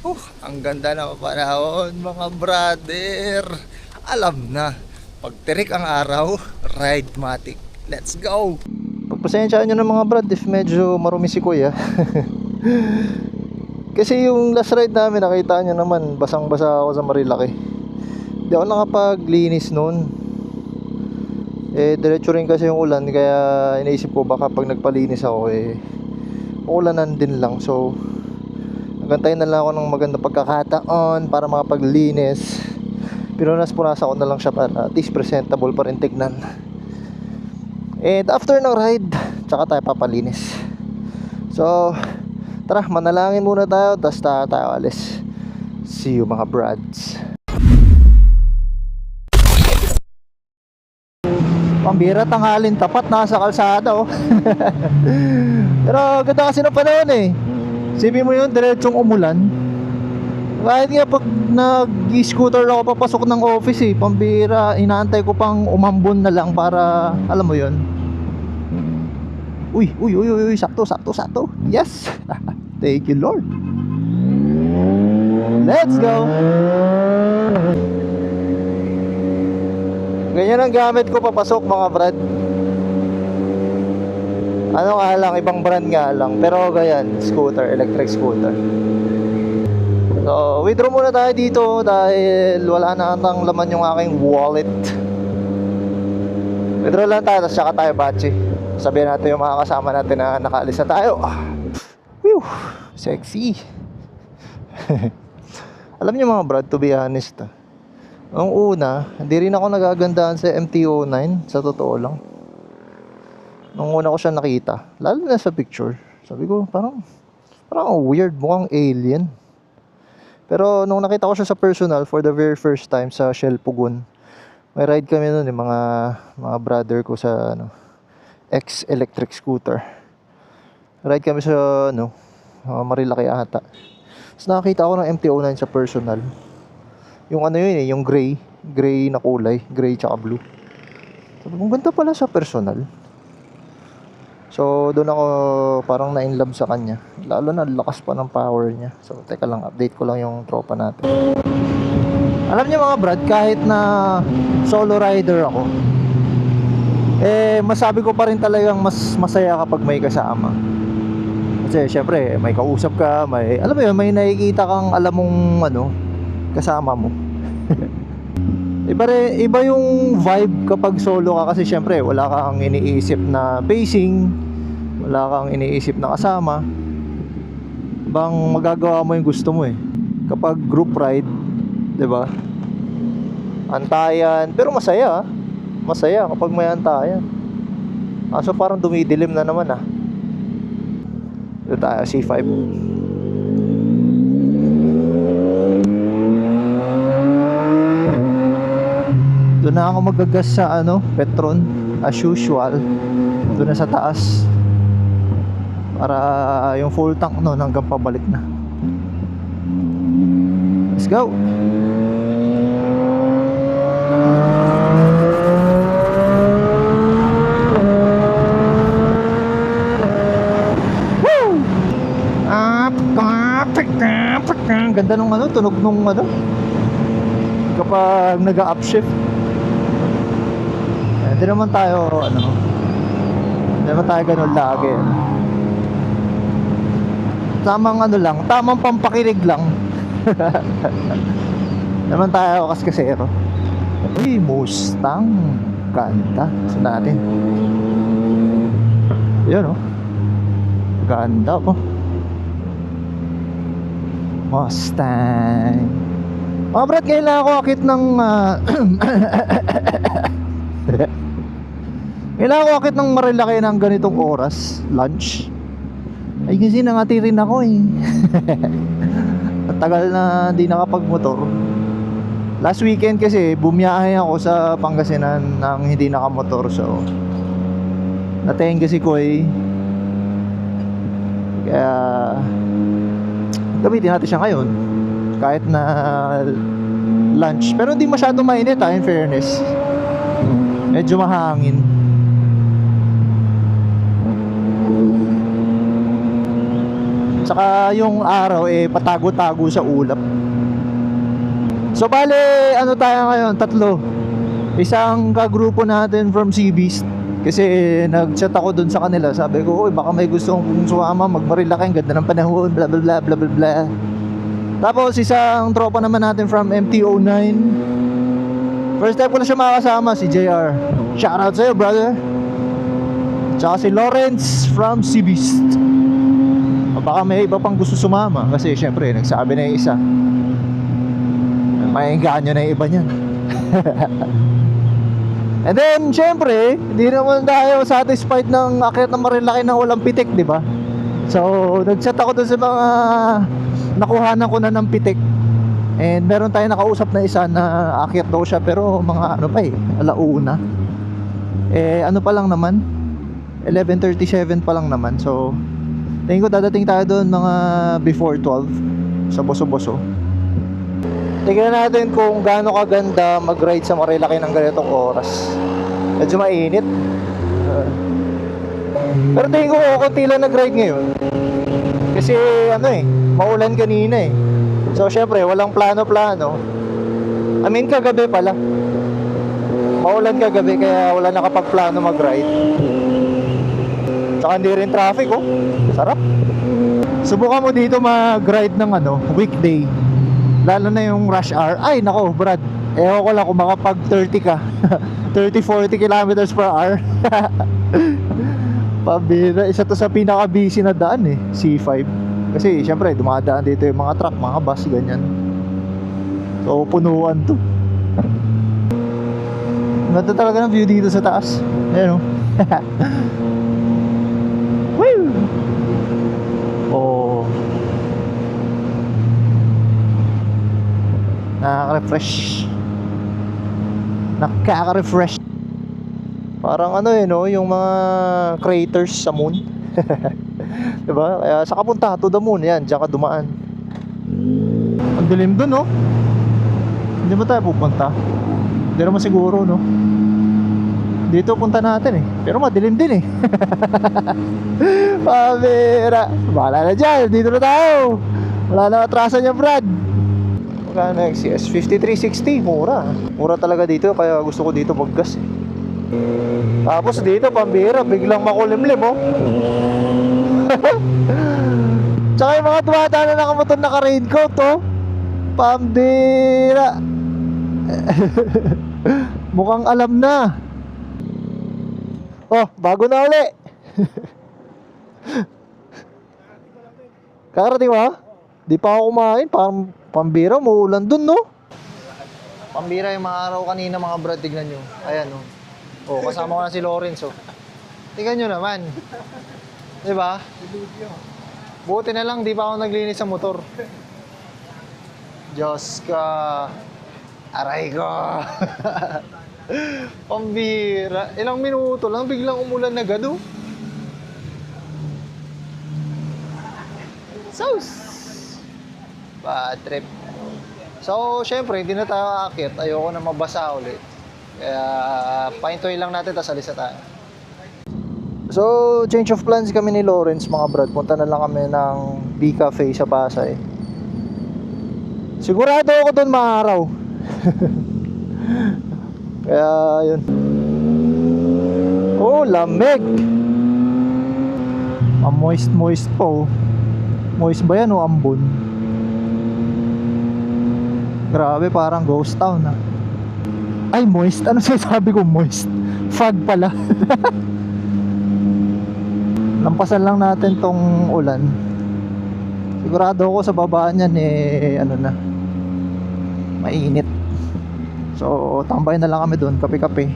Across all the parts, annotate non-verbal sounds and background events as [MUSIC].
Uh, ang ganda ng panahon mga brother. Alam na, pag tirik ang araw, ride matic. Let's go! Pagpasensyaan nyo ng mga brad if medyo marumi si kuya. [LAUGHS] Kasi yung last ride namin, nakita nyo naman, basang-basa ako sa Marilaki. Hindi ako nakapaglinis noon. Eh, diretso rin kasi yung ulan, kaya iniisip ko baka pag nagpalinis ako, eh, ulanan din lang. So, nagantayin na lang ako ng maganda pagkakataon para makapaglinis. Pero nas-punasa ko na lang siya para at least presentable pa rin tignan. And after ng ride, tsaka tayo papalinis. So, tara, manalangin muna tayo, tapos tayo, tayo alis. See you mga brads. Pambira, tanghalin tapat, nasa kalsada oh. [LAUGHS] Pero ganda kasi ng panahon eh. Sabi mo yun, diretsong umulan. Kahit nga pag nag-scooter ako papasok ng office eh, pambira, inaantay ko pang umambon na lang para, alam mo yun. Uy, uy, uy, uy, uy, sakto, sakto, sakto. Yes! [LAUGHS] Thank you, Lord. Let's go! Ganyan ang gamit ko papasok mga brad. Ano nga lang, ibang brand nga lang. Pero ganyan, scooter, electric scooter. So, withdraw muna tayo dito dahil wala na atang laman yung aking wallet. Withdraw lang tayo, tapos saka tayo bachi. Sabihin natin yung mga kasama natin na nakaalis na tayo. Whew, sexy. [LAUGHS] Alam niyo mga brad, to be honest ah. Ang una, hindi rin ako nagagandahan sa MTO9, sa totoo lang. Nung una ko siya nakita, lalo na sa picture, sabi ko, parang, parang ang weird, mukhang alien. Pero nung nakita ko siya sa personal for the very first time sa Shell Pugun, may ride kami noon, yung mga, mga brother ko sa, ano, ex-electric scooter. Ride kami sa, ano, uh, Marilaki ata. Tapos nakakita ako ng MTO9 sa personal. Yung ano yun eh, yung gray, gray na kulay, gray tsaka blue. Sabi ko, "Ang ganda pala sa personal. So, doon ako parang na-inlove sa kanya. Lalo na lakas pa ng power niya. So, teka lang, update ko lang yung tropa natin. Alam niyo mga brad, kahit na solo rider ako, eh, masabi ko pa rin talagang mas masaya kapag may kasama. Kasi, syempre, may kausap ka, may, alam mo yun, may nakikita kang alam mong, ano, kasama mo. [LAUGHS] iba, rin, iba yung vibe kapag solo ka kasi syempre wala kang iniisip na pacing, wala kang iniisip na kasama. Bang magagawa mo yung gusto mo eh. Kapag group ride, 'di ba? Antayan, pero masaya. ah. Masaya kapag may antayan. Kaso parang dumidilim na naman ah. Ito tayo, C5. Doon na ako magagas sa ano, Petron as usual. Doon na sa taas. Para yung full tank no hanggang pabalik na. Let's go. Ang Ganda nung ano, tunog nung ano. Kapag nag-upshift. Hindi naman tayo, ano, hindi naman tayo ganun lagi. Tamang ano lang, tamang pampakilig lang. [LAUGHS] Naman tayo kaskasero. Uy, Mustang. Ganda. Gusto natin. Yun, oh. Ganda, oh. Mustang. Mga brad, kailangan ako akit ng... ah, [CLEARS THROAT] Kailangan ko akit ng marilaki ng ganitong oras, lunch. Ay kasi nangati rin ako eh. [LAUGHS] At tagal na di nakapagmotor. Last weekend kasi bumiyahe ako sa Pangasinan nang hindi nakamotor so natenga si Koy. Kaya gamitin natin siya ngayon kahit na lunch. Pero hindi masyado mainit ha, in fairness. Medyo mahangin. Tsaka yung araw eh patago-tago sa ulap. So bale, ano tayo ngayon? Tatlo. Isang kagrupo natin from Sea Beast. Kasi nag-chat ako dun sa kanila. Sabi ko, uy, baka may gusto kong sumama, magmarilaki, ang ganda ng panahon, bla bla bla bla bla. Tapos isang tropa naman natin from MTO9. First time ko na siya makakasama, si JR. Shoutout sa'yo, brother. Tsaka si Lawrence from Sea Beast. Baka may iba pang gusto sumama kasi syempre nagsabi na yung isa. Mainggaan nyo na yung iba niyan. [LAUGHS] And then, syempre, hindi naman tayo satisfied ng akit ng marilaki ng walang pitik, di ba? So, nag-chat ako dun sa mga nakuhanan ko na ng pitik. And meron tayong nakausap na isa na akyat daw siya pero mga ano pa eh, alauna. Eh, ano pa lang naman? 11.37 pa lang naman. So, tingin ko dadating tayo doon mga before 12 sa Boso-Boso. Tingnan natin kung gaano kaganda mag-ride sa Marilaki ng ganitong oras. Medyo mainit. Pero tingin ko konti lang nag-ride ngayon. Kasi ano eh, maulan kanina eh. So syempre, walang plano-plano. I mean, kagabi pala. Maulan kagabi kaya wala nakapagplano mag-ride. Tsaka hindi rin traffic oh. Sarap. Subukan mo dito mag-ride ng ano, weekday. Lalo na yung rush hour. Ay, nako, Brad. Ewan ko lang kung makapag 30 ka. [LAUGHS] 30-40 kilometers per hour. [LAUGHS] Pabira. Isa to sa pinaka-busy na daan eh. C5. Kasi syempre, dumadaan dito yung mga truck, mga bus, ganyan. So, punuan to. Ganda talaga ng view dito sa taas. Ayan oh. [LAUGHS] Woo! Oh. Nakaka-refresh. Nakaka-refresh. Parang ano eh, no? Yung mga craters sa moon. [LAUGHS] diba? Kaya sa kapunta to the moon, yan, diyan ka dumaan. Ang dilim dun, no? Hindi ba tayo pupunta? Hindi naman siguro, no? Dito punta natin eh. Pero madilim din eh. [LAUGHS] Pabira. Bahala na dyan. Dito na tayo. Wala na atrasan niya, Brad. Magkano XCS? 5360. Mura. Mura talaga dito. Kaya gusto ko dito maggas eh. Tapos dito, pambira. Biglang makulimlim, oh. [LAUGHS] Tsaka yung mga tumata na nakamotor naka-raincoat, oh. Pambira. [LAUGHS] Mukhang alam na. Oh, bago na uli. Kakarating mo? Di pa ako kumain. Parang pambira, muulan dun, no? Pambira yung mga araw kanina, mga brad. Tignan nyo. Ayan, oh. Oh, kasama ko na si Lawrence, oh. Tingnan nyo naman. Di ba? Buti na lang, di pa ako naglinis sa motor. Diyos ka. Aray ko. [LAUGHS] Pambira. Ilang minuto lang, biglang umulan na gado. Sus! Bad trip. So, syempre, hindi na tayo aakit. Ayoko na mabasa ulit. Kaya, paintoy lang natin, tapos alis na tayo. So, change of plans kami ni Lawrence, mga brad. Punta na lang kami ng B Cafe sa Pasay. Sigurado ako doon maaraw. [LAUGHS] Kaya, yun. Oh, lamig! Ang moist-moist po. Moist ba yan o ambon? Grabe, parang ghost town ah. Ay, moist. Ano [LAUGHS] sinasabi ko moist? Fog pala. [LAUGHS] Lampasan lang natin tong ulan. Sigurado ako sa baba niyan eh, ano na, mainit. So, tambay na lang kami doon, kape-kape.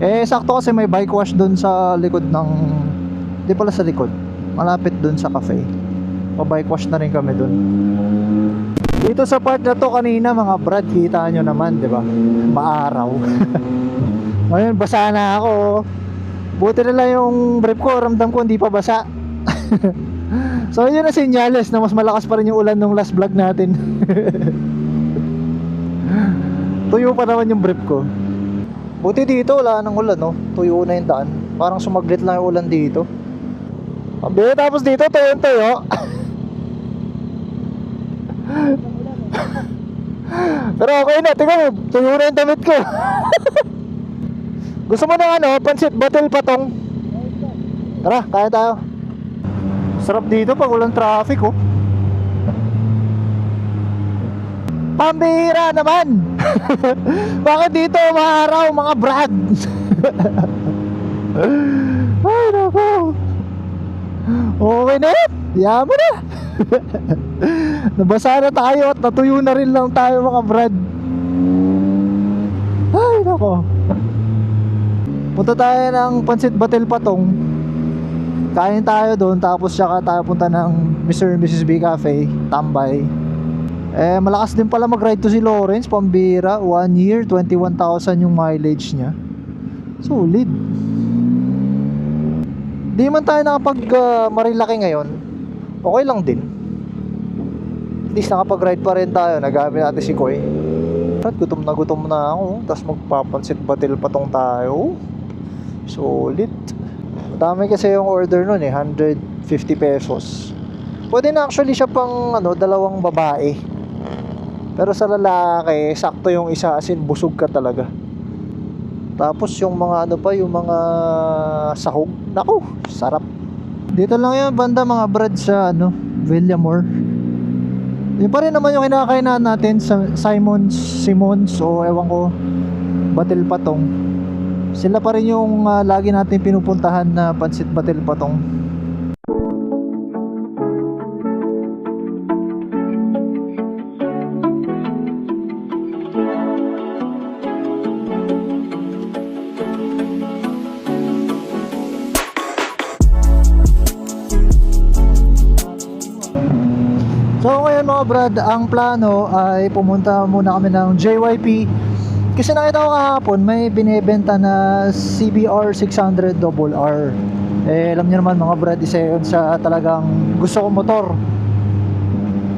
Eh, sakto kasi may bike wash doon sa likod ng, di pala sa likod, malapit doon sa cafe. Pa-bike wash na rin kami doon. Dito sa part na to kanina mga brad, kita nyo naman, di ba? Maaraw. [LAUGHS] Ngayon, basa na ako. oh. Buti na lang yung brief ko, ramdam ko hindi pa basa. [LAUGHS] so yun na senyales na mas malakas pa rin yung ulan nung last vlog natin. [LAUGHS] Tuyo pa naman yung brief ko. Buti dito wala nang ulan no. Tuyo na yung daan. Parang sumaglit lang yung ulan dito. Pambili tapos dito, tuyo tuyo. [LAUGHS] Pero okay na, tingnan mo, tuyo na yung damit ko. [LAUGHS] Gusto mo ng ano, pansit batil patong? Tara, kaya tayo. Sarap dito pag walang traffic, oh. Pambihira naman! [LAUGHS] Bakit dito maaraw mga brad? [LAUGHS] Ay, nako. Okay na yan. Yaman na. [LAUGHS] Nabasa na tayo at natuyo na rin lang tayo mga brad. Ay, nako. Punta tayo ng Pansit Batil Patong. Kain tayo doon tapos saka tayo punta ng Mr. and Mrs. B Cafe, Tambay. Eh, malakas din pala mag-ride to si Lawrence, pambira. One year, 21,000 yung mileage niya. Solid. Di man tayo nakapag uh, ngayon, okay lang din. At least nakapag-ride pa rin tayo. Nagamit natin si Koy. At gutom na gutom na ako. Tapos magpapansit batil patong tayo. Solid. Dami kasi yung order nun eh. 150 pesos. Pwede na actually siya pang ano, dalawang babae. Pero sa lalaki, sakto yung isa as in busog ka talaga. Tapos yung mga ano pa, yung mga sahog. Naku, sarap. Dito lang yung banda mga brad sa ano, Villamore. Yun pa rin naman yung kinakainan natin sa Simons, Simons o ewan ko, Batil Patong. Sila pa rin yung ah, lagi natin pinupuntahan na Pansit Batil Patong. So ngayon mga brad, ang plano ay pumunta muna kami ng JYP kasi nakita ko kahapon may binebenta na CBR 600 double R. Eh alam niyo naman mga brad, isa yun sa talagang gusto ko motor.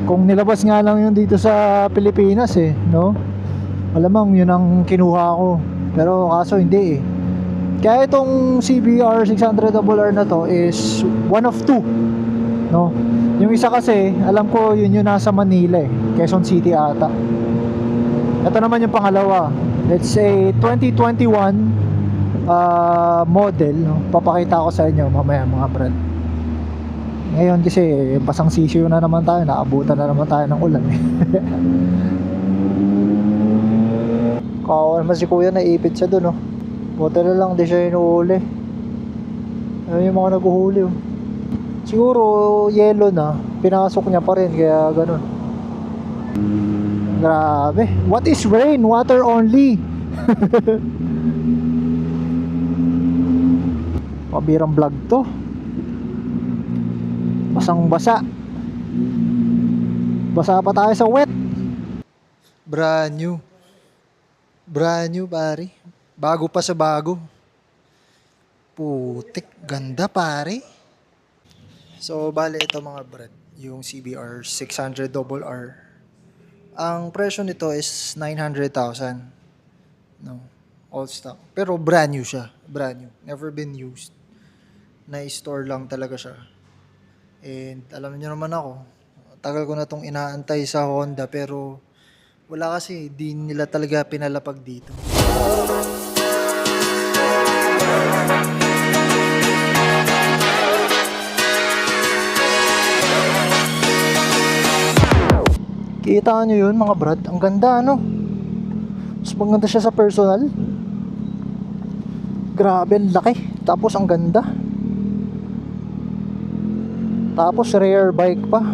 Kung nilabas nga lang yun dito sa Pilipinas eh, no? Alamang yun ang kinuha ko. Pero kaso hindi eh. Kaya itong CBR 600 double R na to is one of two. No? Yung isa kasi, alam ko yun yung nasa Manila eh. Quezon City ata. Ito naman yung pangalawa. It's a 2021 uh, model. No? Papakita ko sa inyo mamaya mga brad. Ngayon kasi pasang sisiyo na naman tayo. Naabutan na naman tayo ng ulan eh. [LAUGHS] Kawan naman si kuya naipit siya dun oh. Buti na lang di siya inuuli. Ayun yung mga naguhuli oh. Siguro yellow na, pinasok niya pa rin kaya ganun. Grabe. What is rain? Water only. [LAUGHS] Pabirang vlog to. Basang basa. Basa pa tayo sa wet. Brand new. Brand new pare. Bago pa sa bago. Putik. Ganda pare. So, bale ito mga brad, yung CBR 600 double R. Ang presyo nito is 900,000. No, all stock. Pero brand new siya, brand new. Never been used. Na-store lang talaga siya. And alam niyo naman ako, tagal ko na tong inaantay sa Honda pero wala kasi, di nila talaga pinalapag dito. Kita nyo yun mga brad, ang ganda ano. Mas maganda siya sa personal. Grabe, ang laki. Tapos ang ganda. Tapos rare bike pa.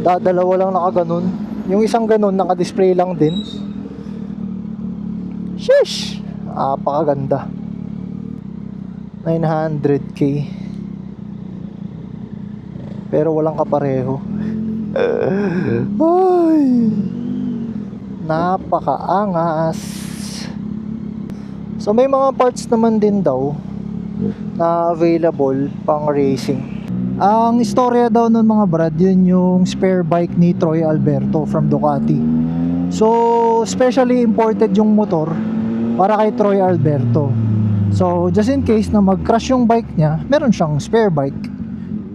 Dadalawa lang nakaganon. Yung isang ganon naka-display lang din. Sheesh! Apakaganda. 900k. Pero walang kapareho. [LAUGHS] Ay, napakaangas. So may mga parts naman din daw na available pang racing. Ang istorya daw nun mga brad, yun yung spare bike ni Troy Alberto from Ducati. So, specially imported yung motor para kay Troy Alberto. So, just in case na mag-crash yung bike niya, meron siyang spare bike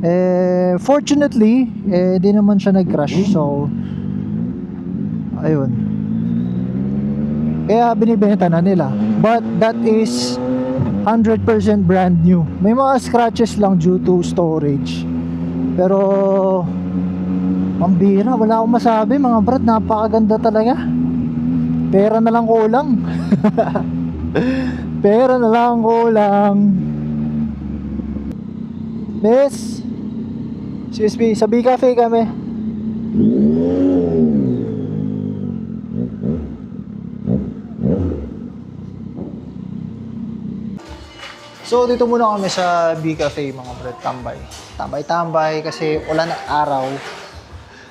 Eh, fortunately, eh, di naman siya nag-crash. So, ayun. Kaya binibenta na nila. But that is 100% brand new. May mga scratches lang due to storage. Pero, pambira, wala akong masabi mga brad. Napakaganda talaga. Pera na lang kulang. [LAUGHS] Pera na lang kulang. Miss, me, sa B Cafe kami. So dito muna kami sa B Cafe mga brad, tambay. Tambay-tambay kasi wala na araw.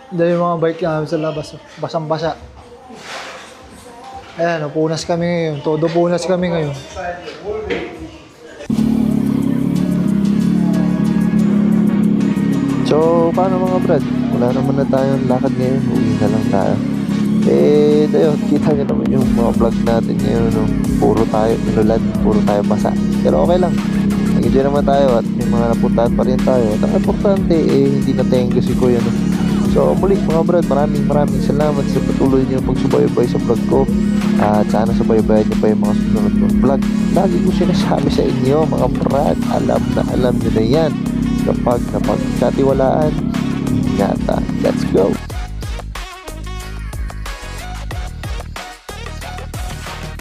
Dahil mga bike namin sa labas, basang-basa. Ayan, punas kami ngayon. Todo punas kami ngayon. So, paano mga brad? Wala naman na tayong lakad ngayon. Uwi na lang tayo. Eh, ayun, kita nyo naman yung mga vlog natin ngayon. No? Puro tayo inulan, puro tayo basa. Pero okay lang. Nag-enjoy naman tayo at may mga napuntahan pa rin tayo. At ang importante, eh, hindi na tenggo si Kuya. No? So, muli mga brad, maraming maraming salamat sa patuloy niyo pagsubaybay sa vlog ko. At sana subaybayan niyo pa yung mga susunod kong vlog. Lagi ko sinasabi sa inyo, mga brad, alam na alam niyo na yan. Kapag napagkatiwalaan, ingatan. Let's go!